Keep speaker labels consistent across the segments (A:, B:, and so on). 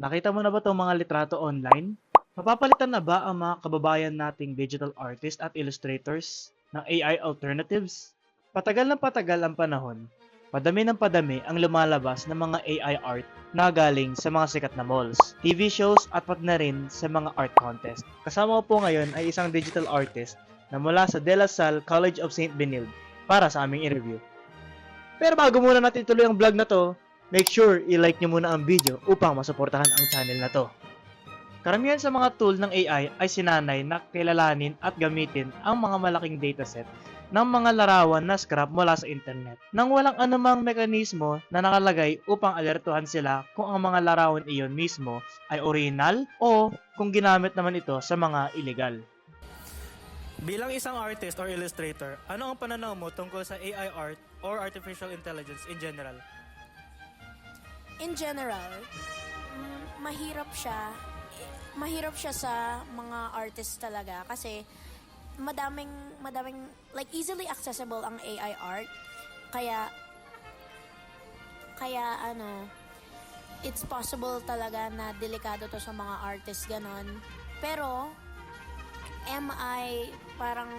A: Nakita mo na ba itong mga litrato online? Mapapalitan na ba ang mga kababayan nating digital artist at illustrators ng AI alternatives? Patagal ng patagal ang panahon, padami ng padami ang lumalabas ng mga AI art na galing sa mga sikat na malls, TV shows at pati na rin sa mga art contest. Kasama ko po ngayon ay isang digital artist na mula sa De La Salle College of St. Benilde para sa aming interview. Pero bago muna natin tuloy ang vlog na to, make sure i-like nyo muna ang video upang masuportahan ang channel na to. Karamihan sa mga tool ng AI ay sinanay na kilalanin at gamitin ang mga malaking dataset ng mga larawan na scrap mula sa internet nang walang anumang mekanismo na nakalagay upang alertuhan sila kung ang mga larawan iyon mismo ay original o kung ginamit naman ito sa mga illegal.
B: Bilang isang artist or illustrator, ano ang pananaw mo tungkol sa AI art or artificial intelligence in general?
C: In general, mm, mahirap siya. Mahirap siya sa mga artists talaga kasi madaming madaming like easily accessible ang AI art. Kaya kaya ano it's possible talaga na delikado to sa mga artists ganon. Pero am I parang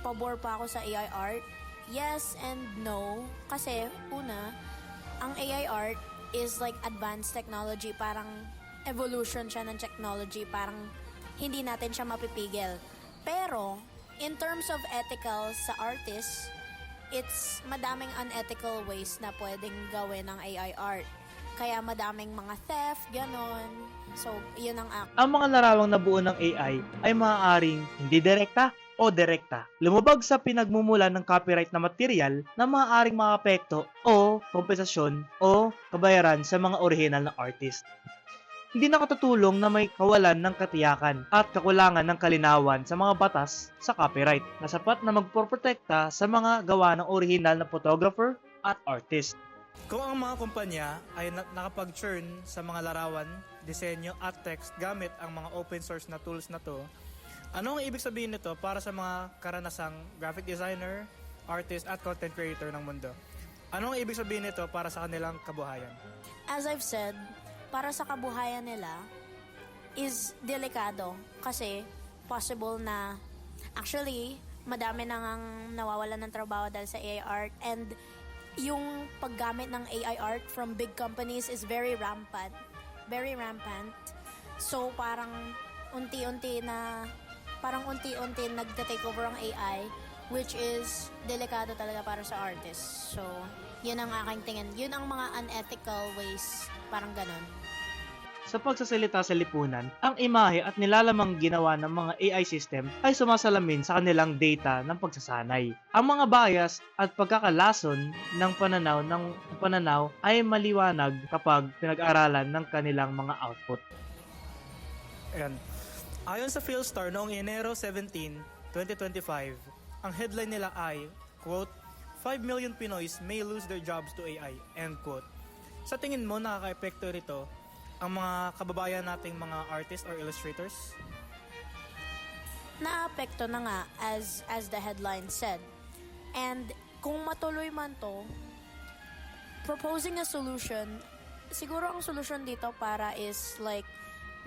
C: pabor pa ako sa AI art? Yes and no. Kasi una, ang AI art is like advanced technology. Parang evolution siya ng technology. Parang hindi natin siya mapipigil. Pero, in terms of ethical sa artists, it's madaming unethical ways na pwedeng gawin ng AI art. Kaya madaming mga theft, ganon. So, yun ang act.
A: Ang mga larawang nabuo ng AI ay maaaring hindi direkta o direkta. Lumabag sa pinagmumula ng copyright na material na maaaring maapekto o kompensasyon o kabayaran sa mga original na artist. Hindi nakatutulong na may kawalan ng katiyakan at kakulangan ng kalinawan sa mga batas sa copyright na sapat na magpoprotekta sa mga gawa ng original na photographer at artist.
B: Kung ang mga kumpanya ay na- nakapag-churn sa mga larawan, disenyo at text gamit ang mga open source na tools na to, ano ang ibig sabihin nito para sa mga karanasang graphic designer, artist at content creator ng mundo? Ano ang ibig sabihin nito para sa kanilang kabuhayan?
C: as I've said, para sa kabuhayan nila is delikado kasi possible na actually madami nang ang nawawalan ng trabaho dahil sa AI art and yung paggamit ng AI art from big companies is very rampant. Very rampant. So parang unti-unti na parang unti-unti nagta-take over ang AI which is delikado talaga para sa artists. So, yun ang aking tingin. Yun ang mga unethical ways. Parang ganun.
A: Sa pagsasalita sa lipunan, ang imahe at nilalamang ginawa ng mga AI system ay sumasalamin sa kanilang data ng pagsasanay. Ang mga bias at pagkakalason ng pananaw ng pananaw ay maliwanag kapag pinag-aralan ng kanilang mga output.
B: Ayan. Ayon sa Philstar noong Enero 17, 2025, ang headline nila ay, quote, 5 million Pinoys may lose their jobs to AI, end quote. Sa tingin mo, nakaka-epekto rito ang mga kababayan nating mga artists or illustrators?
C: Naapekto na nga as, as the headline said. And kung matuloy man to, proposing a solution, siguro ang solution dito para is like,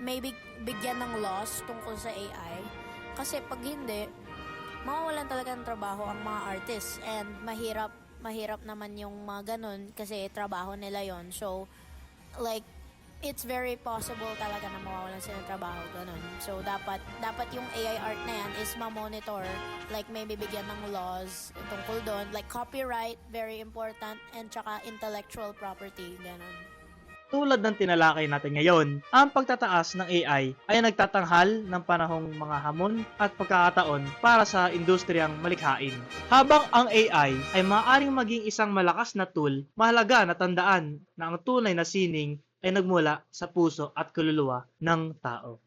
C: maybe bigyan ng laws tungkol sa AI. Kasi pag hindi, mawawalan talaga ng trabaho ang mga artists. And mahirap mahirap naman yung mga ganun kasi trabaho nila yon so like it's very possible talaga na mawawalan sila ng trabaho ganun. So dapat dapat yung AI art na yan is ma-monitor like maybe bigyan ng laws tungkol doon. Like copyright very important and tsaka intellectual property ganun
A: Tulad ng tinalakay natin ngayon, ang pagtataas ng AI ay nagtatanghal ng panahong mga hamon at pagkakataon para sa industriyang malikhain. Habang ang AI ay maaaring maging isang malakas na tool, mahalaga na tandaan na ang tunay na sining ay nagmula sa puso at kaluluwa ng tao.